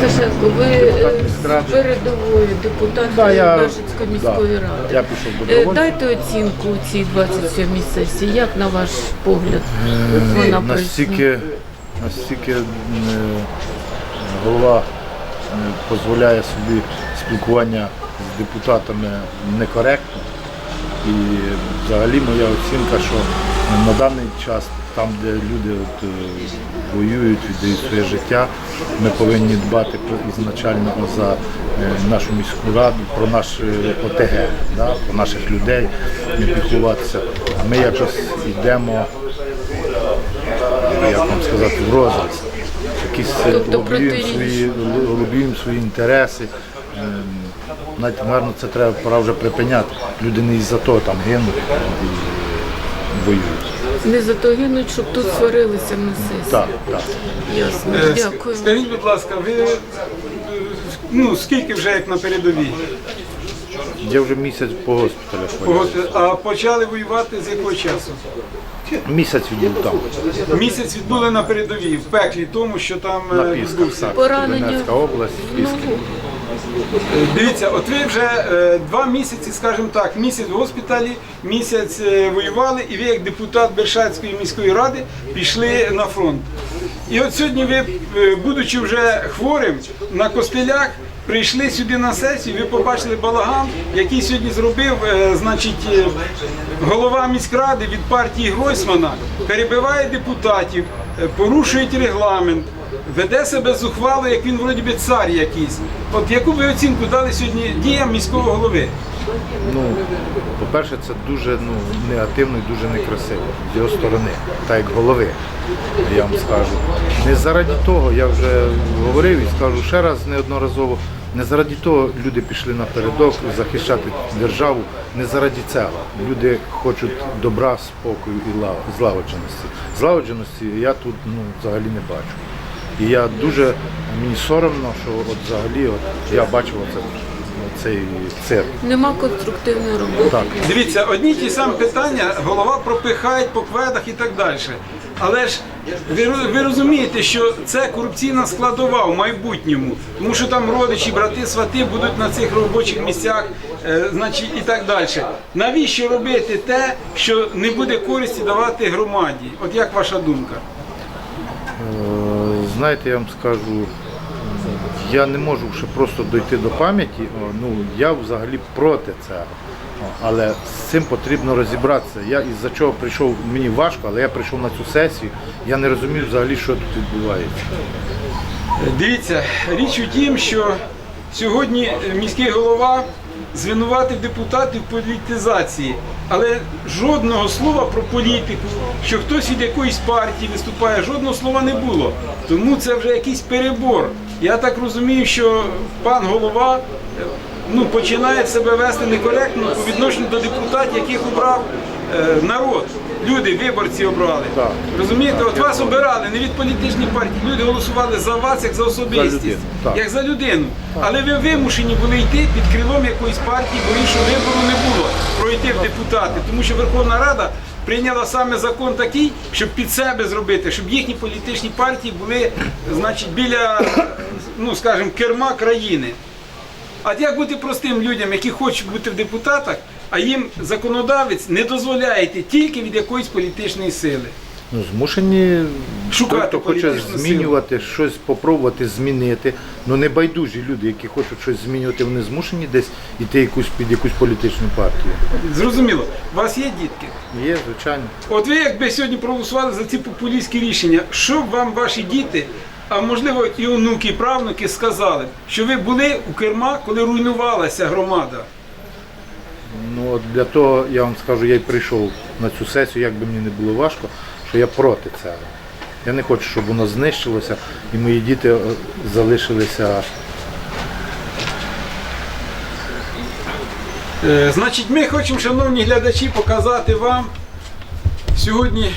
Сташенко, ви е, з передової депутат Да, я- міської да, ради. я пішов добровольцем. Дайте оцінку цій 27-й сесії. Як на ваш погляд Е, вона? Настільки, настільки е, голова дозволяє собі спілкування з депутатами некоректно. І взагалі моя оцінка, що на даний час, там, де люди от, е, воюють, віддають своє життя, ми повинні дбати ізначально за е, нашу міську раду, про наш е, ОТГ, да, про наших людей, не піклуватися. А ми якось йдемо як вам сказати, в розріз. Якісь Тобто лобіюємо свої, лобіюємо свої інтереси. Ем, Навіть, мабуть, це треба пора вже припиняти. Люди не із-за того там гинуть і воюють. Не зато гинуть, щоб тут сварилися на сесії. Так, так. Ясно. Е, Дякую. Скажіть, будь ласка, ви е, ну скільки вже як на передовій? Я вже місяць по госпіталях По. А почали воювати з якого часу? Місяць відбув там, Місяць відбули на передовій, в пеклі, тому що там е, на Пісках. відбувся. Так, Поранення. Донецька область, Піски. Ну, Дивіться, от ви вже е, два місяці, скажімо так, місяць в госпіталі, місяць е, воювали, і ви як депутат Бершацької міської ради пішли на фронт. І от сьогодні ви, е, будучи вже хворим на костелях, прийшли сюди на сесію, ви побачили балаган, який сьогодні зробив, е, значить, е, голова міськради від партії Гройсмана, перебиває депутатів, е, порушують регламент. Веде себе зухвало, як він вроді би цар якийсь. От яку ви оцінку дали сьогодні діям міського голови? Ну, по-перше, це дуже ну, негативно і дуже некрасиво з його сторони, так як голови, я вам скажу. Не заради того, я вже говорив і скажу ще раз неодноразово, не заради того люди пішли напередок захищати державу, не заради цього. Люди хочуть добра, спокою і злагодженості. Злагодженості я тут ну, взагалі не бачу. І я дуже мені соромно, що от взагалі от, я бачив оце, цей цирк. Нема конструктивної роботи. Так. Дивіться, одні ті самі питання голова пропихає по кведах і так далі. Але ж ви, ви розумієте, що це корупційна складова в майбутньому, тому що там родичі, брати, свати будуть на цих робочих місцях, е, значить, і так далі. Навіщо робити те, що не буде користі давати громаді? От як ваша думка? Знаєте, я вам скажу, я не можу ще просто дойти до пам'яті. Ну я взагалі проти цього. Але з цим потрібно розібратися. Я із-за чого прийшов, мені важко, але я прийшов на цю сесію. Я не розумію взагалі, що тут відбувається. Дивіться, річ у тім, що сьогодні міський голова звинуватив депутатів в політизації, але жодного слова про політику, що хтось від якоїсь партії виступає, жодного слова не було. Тому це вже якийсь перебор. Я так розумію, що пан голова ну, починає себе вести некоректно по відношенню до депутатів, яких обрав е, народ. Люди, виборці обрали. Так. Розумієте, от вас обирали не від політичної партії. Люди голосували за вас як за особистість, так. як за людину. Але ви вимушені були йти під крилом якоїсь партії, бо іншого вибору не було пройти в депутати. Тому що Верховна Рада прийняла саме закон такий, щоб під себе зробити, щоб їхні політичні партії були, значить, біля, ну скажімо, керма країни. А як бути простим людям, які хочуть бути в депутатах, а їм законодавець не дозволяє йти тільки від якоїсь політичної сили? Ну, змушені Шукати хто хоче політичну змінювати, щось попробувати змінити. Ну не байдужі люди, які хочуть щось змінювати, вони змушені десь йти якусь під якусь політичну партію. Зрозуміло, у вас є дітки. Є, звичайно. От ви якби сьогодні проголосували за ці популістські рішення, що б вам ваші діти, а можливо і онуки, і правнуки сказали, що ви були у керма, коли руйнувалася громада? Ну от для того я вам скажу, я й прийшов на цю сесію, як би мені не було важко, що я проти цього. Я не хочу, щоб воно знищилося і мої діти е, залишилися. Е, Значить, ми хочемо, шановні глядачі, показати вам сьогодні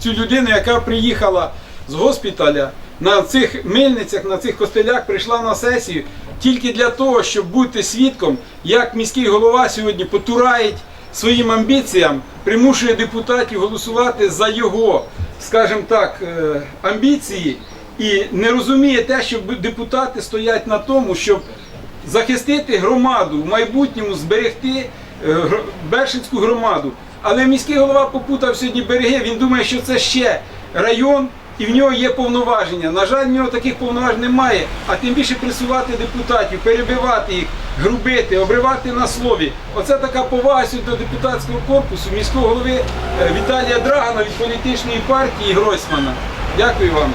цю людину, яка приїхала з госпіталя на цих мильницях, на цих костелях, прийшла на сесію тільки для того, щоб бути свідком, як міський голова сьогодні потурають своїм амбіціям, примушує депутатів голосувати за його, скажімо так, е, амбіції і не розуміє те, що депутати стоять на тому, щоб захистити громаду в майбутньому, зберегти е, Бершинську громаду. Але міський голова попутав сьогодні береги, він думає, що це ще район. І в нього є повноваження. На жаль, в нього таких повноважень немає, а тим більше присувати депутатів, перебивати їх, грубити, обривати на слові. Оце така повага сьогодні до депутатського корпусу міського голови е, Віталія Драгана від політичної партії Гройсмана. Дякую вам.